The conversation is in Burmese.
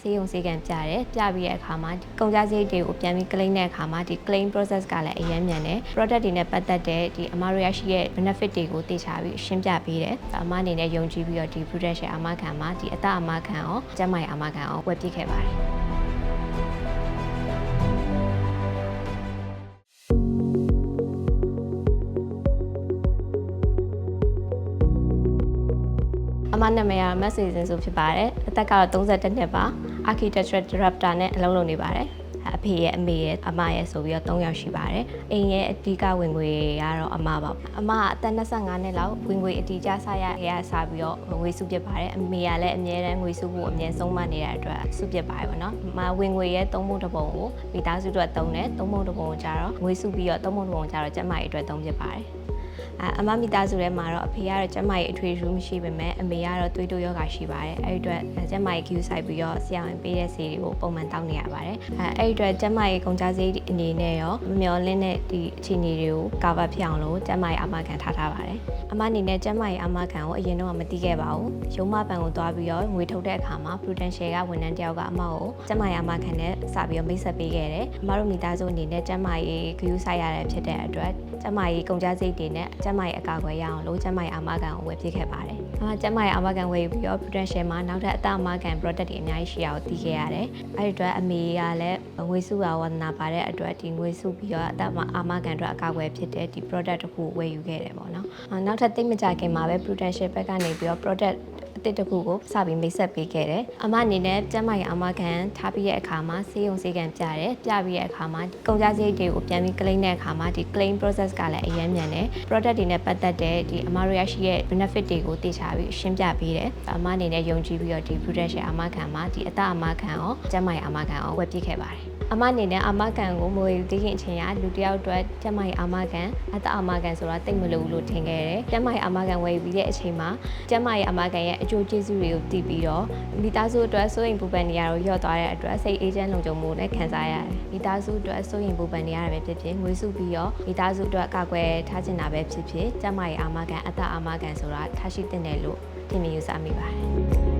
ဆေးရုံဆေးကန်ပြတယ်ပြပြီးတဲ့အခါမှာဒီကုန်ကြစရိတ်တွေကိုပြန်ပြီး claim တဲ့အခါမှာဒီ claim process ကလည်းအရင်မြန်တယ် product တွေနဲ့ပတ်သက်တဲ့ဒီအမတို့ရရှိရဲ့ benefit တွေကိုသိချပြီးရှင်းပြပေးတယ်အမအနေနဲ့ယုံကြည်ပြီးတော့ဒီ product share အမခံမှာဒီအတအမခံအောင်ကျန်းမာရေးအမခံအောင်ဝယ်ပြစ်ခဲ့ပါတယ် အမနာမည်ကမက်ဆေ့စင်ဆိုဖြစ်ပါတယ်အသက်ကတော့32နှစ်ပါ architecture director နဲ့အလုပ်လုပ်နေပါတယ်အဖေရဲ့အမေရဲ့အမရဲ့ဆိုပြီးတော့3ယောက်ရှိပါတယ်အိမ်ရဲ့အဓိကဝင်ငွေကတော့အမပါအမကအသက်25နှစ်လောက်ဝင်ငွေအတီးကျဆရရဆပြီးတော့ငွေစုပြစ်ပါတယ်အမေကလည်းအမြဲတမ်းငွေစုဖို့အမြဲဆုံးမနေတဲ့အတွက်စုပြစ်ပါတယ်ပေါ့နော်အမဝင်ငွေရဲ့3ပုံတစ်ပုံကိုမိသားစုအတွက်သုံးတယ်3ပုံတစ်ပုံကိုကျတော့ငွေစုပြီးတော့3ပုံတစ်ပုံကျတော့ကျန်းမာရေးအတွက်သုံးပြစ်ပါတယ် အအမမိသားစုထဲမှာတော့အဖေကတော့ကျန်းမာရေးအထွေထူးမရှိပေမဲ့အမေကတော့သွေးတိုးယောဂရှိပါတယ်အဲ့ဒီအတွက်ကျန်းမာရေး queue ဆိုင်ပြီးတော့ဆရာဝန်ပေးတဲ့ဆေးတွေကိုပုံမှန်တောင်းနေရပါတယ်အဲအဲ့ဒီအတွက်ကျန်းမာရေးကုန်ကြဆေးအနေနဲ့ရောမမျော်လင့်တဲ့ဒီအခြေအနေတွေကို cover ဖြစ်အောင်လို့ကျန်းမာရေးအာမခံထားထားပါတယ်အမအနေနဲ့ကျန်းမာရေးအာမခံကိုအရင်တော့မသိခဲ့ပါဘူးရုံးမပန်ကိုသွားပြီးတော့ငွေထုတ်တဲ့အခါမှာ Prudential ကဝန်ထမ်းတယောက်ကအမကိုကျန်းမာရေးအာမခံနဲ့စပြီးတော့မိတ်ဆက်ပေးခဲ့တယ်အမတို့မိသားစုအနေနဲ့ကျန်းမာရေး queue ဆိုင်ရတဲ့ဖြစ်တဲ့အတွက်ကျန်းမာရေးကုန်ကြစိတ်တွေနဲ့ကျန်းမာရေးအကာအကွယ်ရအောင်လို့ကျန်းမာရေးအာမခံကိုဝယ်ပြစ်ခဲ့ပါတယ်။အမကျန်းမာရေးအာမခံဝယ်ယူပြီးတော့ Prudential မှာနောက်ထပ်အသက်အာမခံ product တွေအများကြီးရှိအောင်တည်ခဲ့ရတယ်။အဲဒီအတွက်အမေကလည်းငွေစုရဝါသနာပါတဲ့အတွက်ဒီငွေစုပြီးတော့အသက်အာမခံအတွက်အကာအကွယ်ဖြစ်တဲ့ဒီ product တစ်ခုဝယ်ယူခဲ့တယ်ပေါ့နော်။အော်နောက်ထပ်သိပ်မကြခင်မှာပဲ Prudential ဘက်ကနေပြီးတော့ product အတစ်တစ်ခုကိုစပြီးမိတ်ဆက်ပေးခဲ့တယ်။အမအနေနဲ့ကျန်းမာရေးအမခံထားပြီးတဲ့အခါမှာဆေးရုံဆေးကန်ပြတယ်။ပြပြီးတဲ့အခါမှာကုန်ကြစရိတ်တွေကိုပြန်ပြီး claim တဲ့အခါမှာဒီ claim process ကလည်းအရင်မြန်တယ်။ product တွေနဲ့ပတ်သက်တဲ့ဒီအမတို့ရရှိရဲ့ benefit တွေကိုသိချပြီးရှင်းပြပေးတယ်။အမအနေနဲ့ယုံကြည်ပြီးတော့ဒီ product share အမခံမှာဒီအတအမခံအောင်ကျန်းမာရေးအမခံအောင်ဝယ်ပြစ်ခဲ့ပါတယ်။ အမအနေနဲ့အမကန်ကိုမွေသိခင်အချိန်ကလူတစ်ယောက်အတွက်ကျမကြီးအမကန်အတအမကန်ဆိုတာတိတ်မလို့ဘူးလို့ထင်ခဲ့တယ်။ကျမကြီးအမကန်ဝယ်ပြီးတဲ့အချိန်မှာကျမကြီးအမကန်ရဲ့အကျိုးကျေးဇူးတွေကိုသိပြီးတော့မိသားစုအတွက်စိုးရိမ်ပူပန်နေရတော့ညော့သွားတဲ့အတွက်စိတ်အေးချမ်းလုံခြုံမှုနဲ့ခံစားရတယ်။မိသားစုအတွက်စိုးရိမ်ပူပန်နေရတာပဲဖြစ်ဖြစ်ငွေစုပြီးတော့မိသားစုအတွက်ကာကွယ်ထားချင်တာပဲဖြစ်ဖြစ်ကျမကြီးအမကန်အတအမကန်ဆိုတာထားရှိတဲ့တယ်လို့ထင်မြင်ယူဆမိပါတယ်။